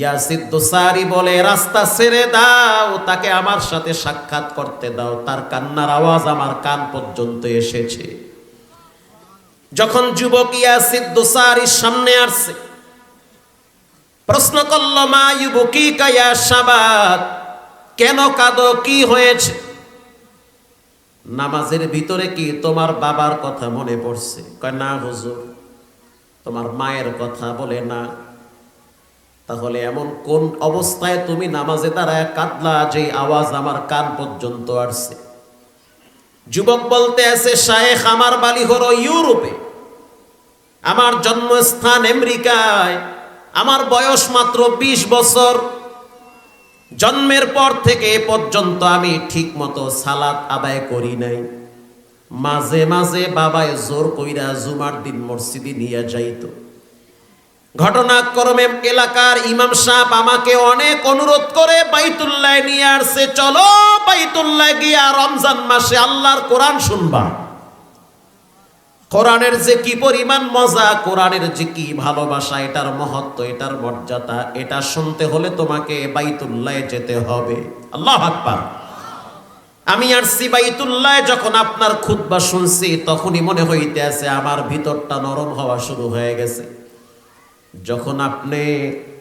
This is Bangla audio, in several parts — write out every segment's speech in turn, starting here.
ইয়াসিদ দোসারি বলে, রাস্তা ছেড়ে দাও, তাকে আমার সাথে সাক্ষাৎ করতে দাও। তার কান্নার আওয়াজ আমার কান পর্যন্ত এসেছে। যখন যুবক ইয়াসিদ দোসারির সামনে আসছে, প্রশ্ন করল, মা যুবকী কায়া সাবাত কেন কাঁদো, কি হয়েছে? নামাজের ভিতরে কি তোমার বাবার কথা মনে পড়ছে? কয়, না হুজুর, তোমার মায়ের কথা বলে না। তাহলে এমন কোন অবস্থায় তুমি নামাজে দাঁড়ায় কাঁদলা যে আওয়াজ আমার কান পর্যন্ত আসছে? যুবক বলতে আছে, শায়েখ আমার বালি হলো ইউরোপে। আমার জন্মস্থান আমেরিকায়। আমার বয়স মাত্র ২০ বছর। জন্মের পর থেকে পর্যন্ত আমি ঠিক মতো সালাত আদায় করি নাই। মাঝে মাঝে বাবায় জোর কইরা জুমার দিন মসজিদে নিয়ে যাইতো। ঘটনাক্রমে এলাকার ইমাম সাহেব আমাকে অনেক অনুরোধ করে বাইতুল্লাহ নিয়ে আসছে, চলো বাইতুল্লাহ গিয়া রমজান মাসে আল্লাহর কোরআন শুনবা। কোরআনের যে কি পরিমাণ মজা, কোরআনের যে কি ভালোবাসা, এটার মহত্ব, এটার মর্যাদা, এটা শুনতে হলে তোমাকে বাইতুল্লাহ যেতে হবে। আল্লাহ আকবার। আমি আর সিবাইতুল্লাহ যখন আপনার খুতবা শুনছি, তখনই মনে হইতে আছে আমার ভিতরটা নরম হওয়া শুরু হয়ে গেছে। যখন আপনি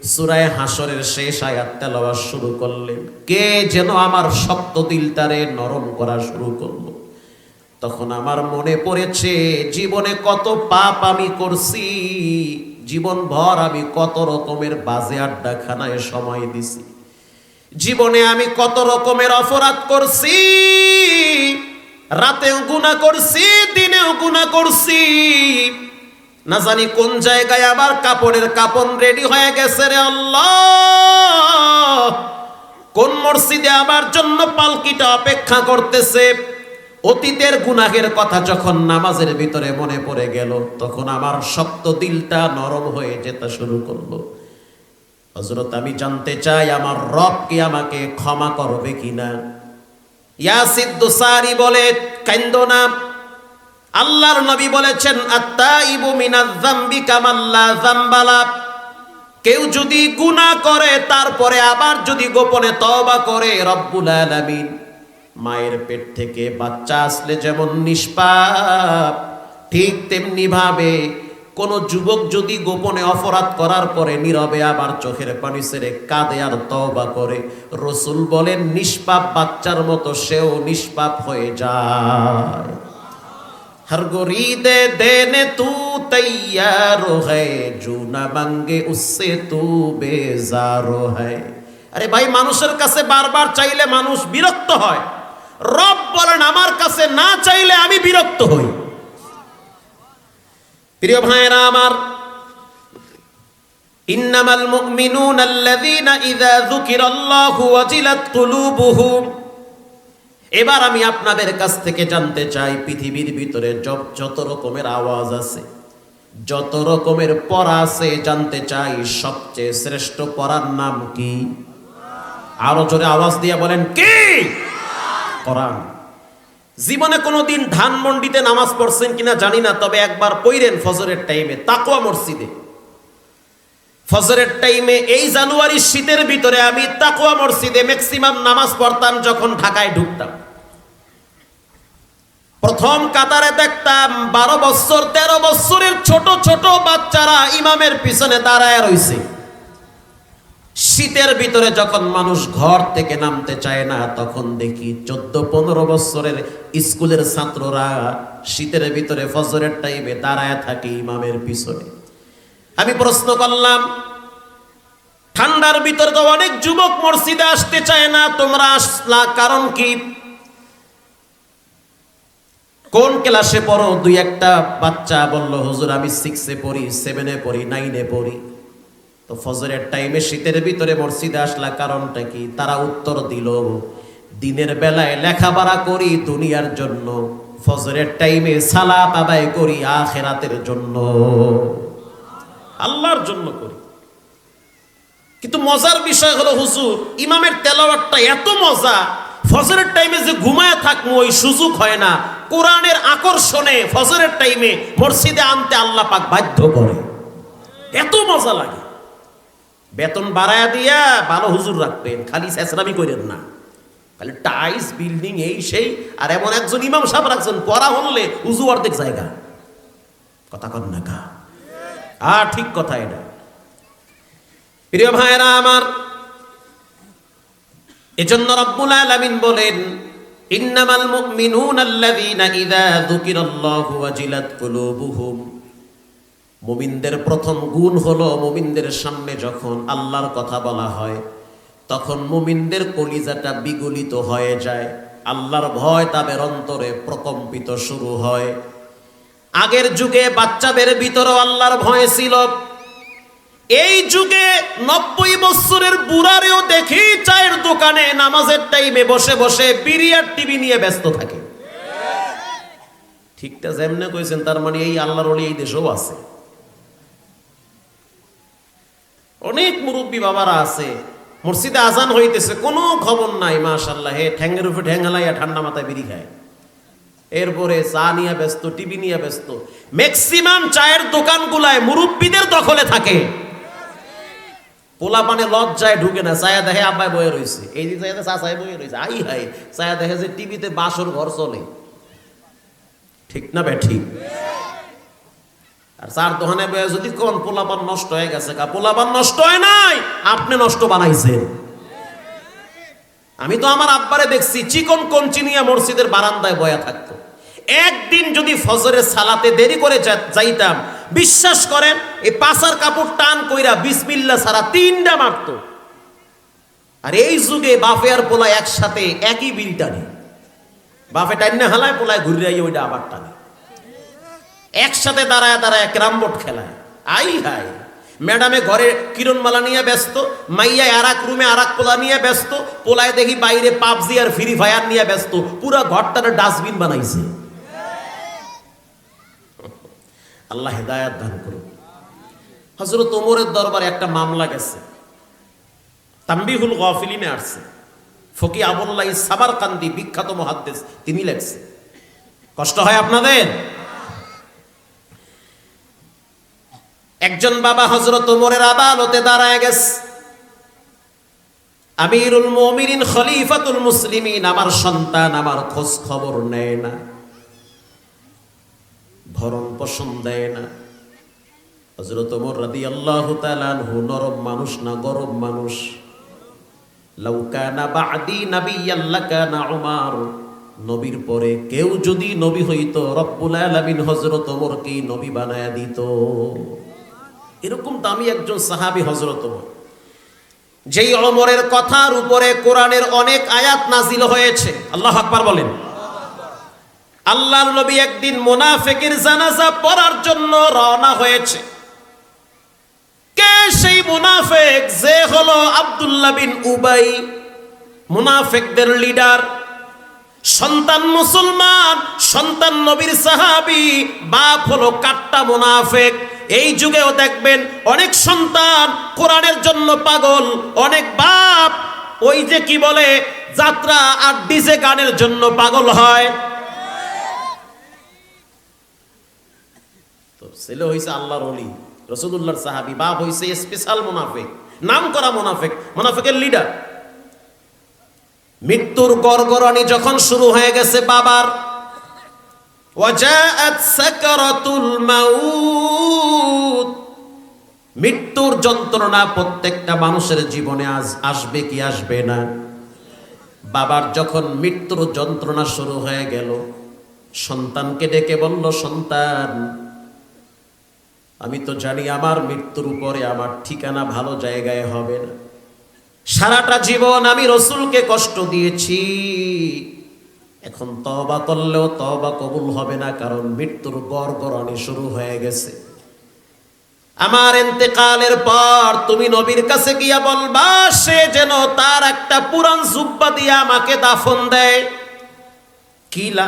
সুরায় হাসরের শেষ আয়াত তেলাওয়াত শুরু করলেন, কে যেন আমার শক্ত দিলটারে নরম করা শুরু করল। তখন আমার মনে পড়েছে, জীবনে কত পাপ আমি করছি জীবন ভর আমি কত রকমের বাজে আড্ডা খানায় সময় দিছি। জীবনে আমি কত রকমের অপরাধ করছি, রাতেও গুণা করছি, দিনেও গুণা করছি না জানি কোন জায়গায় আবার কাপড়ের কাপড় রেডি হয়ে গেছে রে আল্লাহ। কোন মসজিদে আমার জন্য পালকিটা অপেক্ষা করতেছে? অতীতের গুনাহের কথা যখন নামাজের ভিতরে মনে পড়ে গেল, তখন আমার শক্ত দিলটা নরম হয়ে যেতে শুরু করল। হজরত আমি জানতে চাই আমার রব কি আমাকে ক্ষমা করবে কিনা? ইয়াসিদ সারি বলে কান্দ না আল্লাহর নবী বলেছেন, আত্তাইবু মিনাজ যামবি কামাল্লা যামবালা কেউ যদি গুনাহ করে, তারপরে আবার যদি গোপনে তবা করে, রব্বুল আলামিন, মায়ের পেট থেকে বাচ্চা আসলে যেমন নিষ্পাপ, ঠিক তেমনি ভাবে কোন যুবক যদি গোপনে অপরাধ করার পরে নীরবে আবার চোখের পানি সেরে কাঁদে আর তওবা করে, রসুল বলেন, নিষ্পাপ বাচ্চার মতো সেও নিষ্পাপ হয়ে যায়। हर गुरीद देने तू तैयार है जो न मांगे उससे तू बेजार है আরে ভাই মানুষের কাছে বারবার চাইলে মানুষ বিরক্ত হয় রব বলেন আমার কাছে না চাইলে আমি বিরক্ত হই প্রিয় ভাইরা আমার ইন্নামাল মুমিনুনা আল্লাযীনা ইযা যুকিরাল্লাহু ওয়াজিলাত কুলুবুহুম এবার আমি আপনাদের কাছ থেকে জানতে চাই, পৃথিবীর ভিতরে যত রকমের আওয়াজ আছে, যত রকমের পড়া আছে, জানতে চাই সবচেয়ে শ্রেষ্ঠ পড়ার নাম কি? আরও জোরে আওয়াজ দিয়ে বলেন, কি? কোরআন। জীবনে কোনোদিন ধানমন্ডিতে নামাজ পড়ছেন কিনা জানি না, তবে একবার পইরেন ফজরের টাইমে তাকওয়া মসজিদে। ফজরের টাইমে এই জানুয়ারির শীতের ভিতরে আমি তাকুয়া মসজিদে ম্যাক্সিমাম নামাজ পড়তাম যখন ঢাকায় ঢুকতাম। প্রথম কাতারে দেখতাম বারো বছর, তেরো বছরের ছোট ছোট বাচ্চারা ইমামের পিছনে দাঁড়ায় রইছে। শীতের ভিতরে যখন মানুষ ঘর থেকে নামতে চায় না, তখন দেখি চোদ্দ, পনেরো বছরের স্কুলের ছাত্ররা শীতের ভিতরে ফজরের টাইমে দাঁড়ায় থাকে ইমামের পিছনে। আমি প্রশ্ন করলাম, ঠান্ডার ভিতরে তো অনেক যুবক মসজিদে আসতে চায় না, তোমরা আসলা কারণ কি? কোন ক্লাসে পড়ো? দুই একটা বাচ্চা বলল, হুজুর, আমি সিক্সে পড়ি সেভেনে পড়ি নাইনে পড়ি। তো ফজরের টাইমে শীতের ভিতরে মসজিদে আসলা কারণটা কি? তারা উত্তর দিল, দিনের বেলায় লেখাপড়া করি দুনিয়ার জন্য, ফজরের টাইমে সালাত আদায় করি আখেরাতের জন্য। আল্লাহর জন্য করি। কিন্তু মজার বিষয় হলো, হুজুর, ইমামের তেলাওয়াতটা এত মজা, ফজরের টাইমে যে ঘুমায় থাকব, ওই সুযোগ হয় না। কোরআনের আকর্ষণে ফজরের টাইমে মসজিদে আনতে আল্লাহ পাক বাধ্য করে। এত মজা লাগে। বেতন বাড়ায়া দিয়া ভালো হুজুর রাখবেন, খালি চেঁচড়ামি করেন না। খালি টাইস বিল্ডিং, এই সেই, আর এমন একজন ইমাম সাহেব রাখছেন, পড়া হলে উজু অর্ধেক জায়গা। কথা কন না কা আর ঠিক কথা এটা। প্রিয় ভাইরা আমার, এজন্য রব্বুল আলামিন বলেন, ইন্নামাল মুমিনুনা আল্লাযীনা ইযা যুকিরাল্লাহু ওয়াজিলাত কুলুবুহুম। মুমিনদের প্রথম গুণ হলো মুমিনদের সামনে যখন আল্লাহর কথা বলা হয়, তখন মুমিনদের কলিজাটা বিগলিত হয়ে যায়। আল্লাহর ভয় তাদের অন্তরে প্রকম্পিত শুরু হয়। আগের যুগে বাচ্চাদের ভিতরেও আল্লাহর ভয় ছিল। এই যুগে নব্বই বছরের বুড়ারেও দেখি চায়ের দোকানে নামাজের টাইমে বসে বসে বিরিয়ার টিভি নিয়ে ব্যস্ত থাকে। ঠিকটা যেমনে কইছেন, তার মানে এই আল্লাহর ওলি এই দেশেও আছে। অনেক মুরব্বী বাবারা আছে, মসজিদে আজান হইতেছে, কোনো খবর নাই মাশাল্লাহ হে ঠ্যাঙ্গের উপরে ঠ্যাং ঠান্ডা মাথায় বিড়ি খায়। এরপরে চা নিয়ে ব্যস্ত, টিভি নিয়ে ব্যস্ত। ম্যাক্সিমাম চায়ের দোকানগুলায় মুরব্বীদের দখলে থাকে। পোলা পানে লজ্জায় ঢুকে না, ছায়া দেখে আব্বাই বয়ে রয়েছে এই দিন চা চাচাই বয়ে রয়েছে আই হাই চায়া দেখে যে টিভিতে বাসর ঘর চলে। ঠিক না বে, ঠিক? আর চার দোকানে বয়ে যদি কোন পোলাপান নষ্ট হয়ে গেছে কা, পোলাপান নষ্ট হয় নাই, আপনি নষ্ট বানাইছেন। আমি তো আমার আব্বারে দেখছি, চিকন কঞ্চি নিয়ে মসজিদের বারান্দায় বয়া থাকতো। একদিন যদি ফজরের সালাতে দেরি করে যাইতাম, বিশ্বাস করেন, এই পাশার কাপড় টান কইরা বিসমিল্লা সারা তিনটা মারতো। আর এই যুগে বাফে আর পোলা একসাথে একই বিড়ি টানে। বাফে টাইনে হালায়, পোলায় ঘুরে আই ওইটা আবার টানে। একসাথে দাঁড়ায় দাঁড়ায় ক্যারাম বোর্ড খেলায়। আই হাই ম্যাডামে ঘরে কিরণমালা নিয়ে ব্যস্ত, মাইয়া আর এক রুমে আর এক পোলা নিয়ে ব্যস্ত, পোলায় দেখি বাইরে পাবজি আর ফ্রি ফায়ার নিয়ে ব্যস্ত, পুরো ঘরটারে ডাস্টবিন বানাইছে। আল্লাহ হেদায়াত দান করুন হজরত ওমরের দরবারে একটা মামলা গেছে। তাম্বিহুল গফিলিনে আসছে। ফকি আবুল্লাহ সাবার কান্দি বিখ্যাত মহাদ্দেশ তিনি লেখছে। কষ্ট হয় আপনাদের? একজন বাবা হজরত ওমরের আদালতে দাঁড়ায় গেছে। আমিরুল মুমিনিন খলিফাতুল মুসলিমিন, আমার সন্তান আমার খোঁজ খবর নেয় না, ভরণ পোষণ দেয় না। হজরত ওমর রাদিয়াল্লাহু তাআলা আনহু, নরম মানুষ না গরম মানুষ। লাউ কানা বাদি নাবিয়্যান লাকানা উমার। নবীর পরে কেউ যদি নবী হইতো, রব্বুল আলামিন হযরত ওমরকেই নবী বানায়া দিত। এরকম দামি একজন সাহাবী হজরত যেই অমরের কথার উপরে কোরআনের অনেক আয়াত নাজিল হয়েছে, আল্লাহ আকবার বলেন। আল্লাহর নবী একদিন মোনাফেকের জানাজা পড়ার জন্য রওনা হয়েছে। কে সেই মুনাফেক? যে হলো আব্দুল্লাহ বিন উবাই, মুনাফেকদের লিডার। সন্তান মুসলমান, সন্তান নবীর সাহাবি, বাপ হলো কাট্টা মুনাফেক। এই যুগেও দেখবেন অনেক সন্তান কোরআনের জন্য পাগল, অনেক বাপ, ওই যে কি বলে, যাত্রা আর ডিজে গানের জন্য পাগল হয়। তো ছেলে হয়েছে আল্লাহর অলি রসুদুল্লাহর সাহাবি, বাপ হয়েছে স্পেশাল মুনাফেক নাম করা মুনাফেক, মুনাফেকের লিডার মৃত্যুর গড়গড়ানি যখন শুরু হয়ে গেছে বাবার ওয়াজাআত সাকারাতুল মাউত। মৃত্যুর যন্ত্রণা প্রত্যেকটা মানুষের জীবনে আজ আসবে কি আসবে না। বাবার যখন মৃত্যুর যন্ত্রণা শুরু হয়ে গেল, সন্তানকে ডেকে বলল, সন্তান, আমি তো জানি আমার মৃত্যুর উপরে আমার ঠিকানা ভালো জায়গায় হবে না। সারাটা জীবন আমি রসুলকে কষ্ট দিয়েছি। এখন তবা করলেও তবা কবুল হবে না, কারণ মৃত্যুর গড় গড়ানি শুরু হয়ে গেছে। আমার এতেকালের পর তুমি নবীর কাছে গিয়া বলবা, সে যেন তার একটা পুরান জুব্বা দিয়ে আমাকে দাফন দেয়। কিলা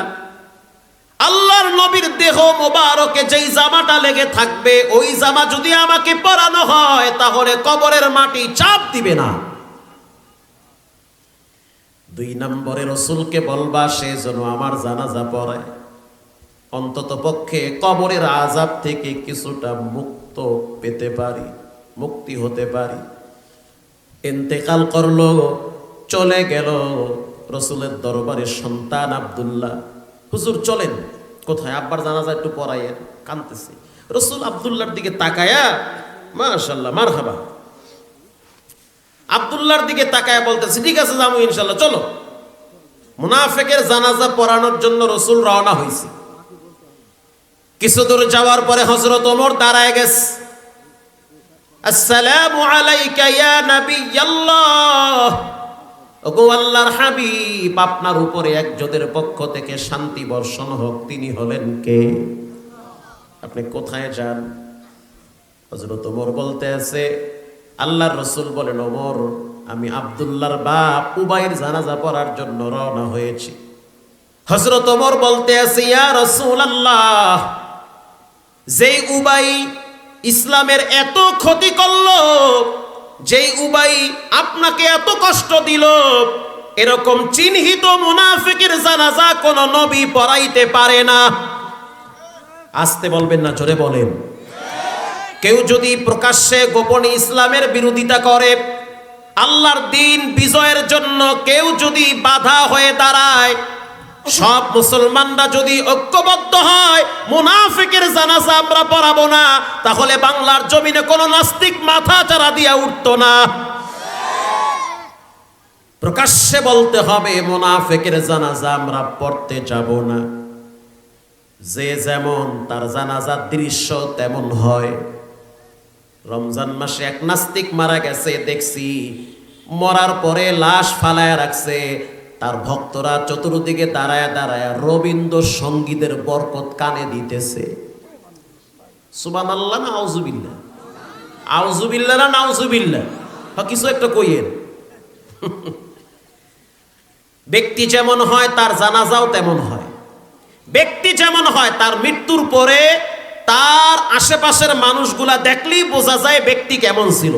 আল্লাহর নবীর দেহ মোবারকে যেই জামাটা লেগে থাকবে, ওই জামা যদি আমাকে পরানো হয়, তাহলে কবরের মাটি চাপ দিবে না। দুই নম্বরে রসুলকে বলবা, সে যেন আমার জানাজা পড়ে। অন্তত পক্ষে কবরের আজাব থেকে কিছুটা মুক্ত পেতে পারি, মুক্তি হতে পারি। ইন্তেকাল করল, চলে গেল রসুলের দরবারের সন্তান আব্দুল্লাহ। হুজুর, চলেন। কোথায়? আব্বার জানাজা একটু পড়াইয়া কানতেছে রসুল আব্দুল্লাহর দিকে তাকায়া মাশাল্লাহ মার হাবা আবদুল্লাহর দিকে তাকায় বলতেছে, ঠিক আছে, যাব ইনশাল্লাহ চলো। মুনাফেকের জানাজা পড়ানোর জন্য রসুল রওনা হয়েছে কিছু দূর যাওয়ার পরে হজরত ওমর দাঁড়ায় গেছে। আসসালামু আলাইকা ইয়া নাবিয়াল্লাহ। ওগো আল্লাহর হাবিব, আপনার উপরে একজনের পক্ষ থেকে শান্তি বর্ষণ হোক, তিনি হলেন কে? আপনি কোথায় যান? হজরত ওমর বলতে আছে আল্লাহর রসুল বলেন, ওমর, আমি আবদুল্লাহর বাপ উবাইর জানাজা পড়ার জন্য রওনা হয়েছি। হজরত ওমর বলতে আছে, ইয়া রসুল আল্লাহ যেই উবাই ইসলামের এত ক্ষতি করল, যেই উবাই আপনাকে এত কষ্ট দিল, এরকম চিহ্নিত মুনাফিকের জানাজা কোন নবী পড়াইতে পারে না। আসতে বলবেন না, জোরে বলেন। কেউ যদি প্রকাশ্যে গোপনে ইসলামের বিরোধিতা করে, আল্লাহর দিন বিজয়ের জন্য কেউ যদি বাধা হয়ে দাঁড়ায়, সব মুসলমানরা যদি ঐক্যবদ্ধ হয়, মুনাফিকের জানাজা আমরা পড়াবো না, তাহলে বাংলার জমিনে কোনো নাস্তিক মাথা চারা দিয়া উঠতো না। প্রকাশ্যে বলতে হবে, মুনাফিকের জানাজা আমরা পড়তে যাব না। যে যেমন তার জানাজার দৃশ্য তেমন হয়। রমজান মাসে এক নাস্তিক মারা গেছে, দেখছি। মরার পরে লাশ ফালায় রাখছে। তার ভক্তরা চতুর্দিকে দাঁড়ায় দাঁড়ায় রবীন্দ্র সঙ্গীতের বরকত কানে দিতেছে। সুবান আল্লাহ না আউজুবিল্লা আউজুবিল্লা না নাউজুবিল্লা কিছু একটা কইয়ের ব্যক্তি যেমন হয়, তার জানাজাও তেমন হয়। ব্যক্তি যেমন হয়, তার মৃত্যুর পরে তার আশেপাশের মানুষগুলা দেখলেই বোঝা যায় ব্যক্তি কেমন ছিল।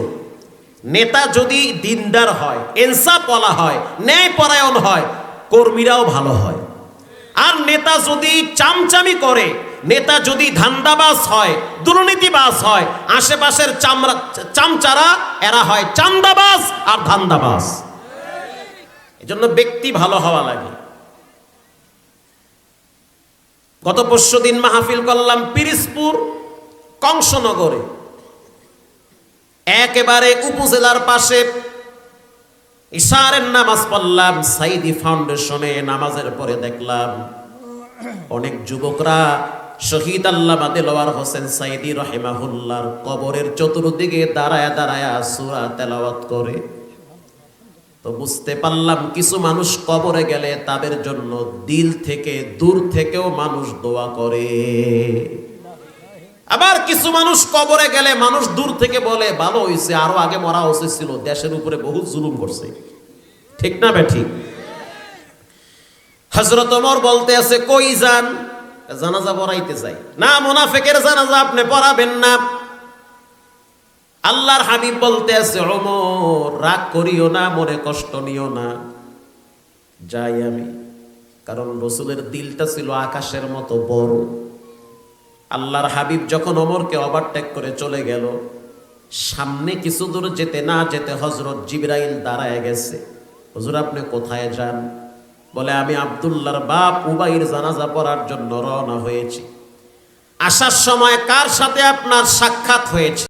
নেতা যদি দিনদার হয় এনসাফ বলা হয় ন্যায় পরায়ণ হয়, কর্মীরাও ভালো হয়। আর নেতা যদি চামচামি করে, নেতা যদি ধান্দাবাজ হয়, দুর্নীতিবাজ হয়, আশেপাশের চামড়া, চামচারা, এরা হয় চান্দাবাজ আর ধান্দাবাজ। এজন্য ব্যক্তি ভালো হওয়া লাগে। গত পরশু দিন মাহফিল করলাম পিরিসপুর কংসনগরে। একেবারে উপজেলার পাশে ইশারের নামাজ পড়লাম, সাইদি ফাউন্ডেশনে নামাজের পরে দেখলাম অনেক যুবকরা শহীদ আল্লামা দেলোয়ার হোসেন সাইদি রহেমাহুল্লার কবরের চতুর্দিকে দাঁড়ায় দাঁড়ায় সুরা তেলাওয়াত করে। তো বুঝতে পারলাম, কিছু মানুষ কবরে গেলে তাদের জন্য দিল থেকে দূর থেকেও মানুষ দোয়া করে। আবার কিছু মানুষ কবরে গেলে মানুষ দূর থেকে বলে, ভালো হয়েছে আরও আগে মরা উচিত ছিল, দেশের উপরে বহু জুলুম করছে। ঠিক না বেঠি? হজরত ওমর বলতে আছে, কই যান? জানাজা পড়াইতে যাই। না, মোনাফেকের জানাজা আপনি পড়াবেন না। আল্লাহর হাবিব বলতে আছে অমর রাগ করিও না, মনে কষ্ট নিও না। যাই আমি, কারণ রসুলের দিলটা ছিল আকাশের মতো বড়। আল্লাহর হাবিব যখন অমরকে ওভারটেক করে চলে গেল, সামনে কিছু দূর যেতে না যেতে হজরত জিবরাইল দাঁড়ায় গেছে। হজুর, আপনি কোথায় যান? বলে, আমি আবদুল্লাহর বাপ উবাইর জানাজা পড়ার জন্য রওনা হয়েছি। আসার সময় কার সাথে আপনার সাক্ষাৎ হয়েছে?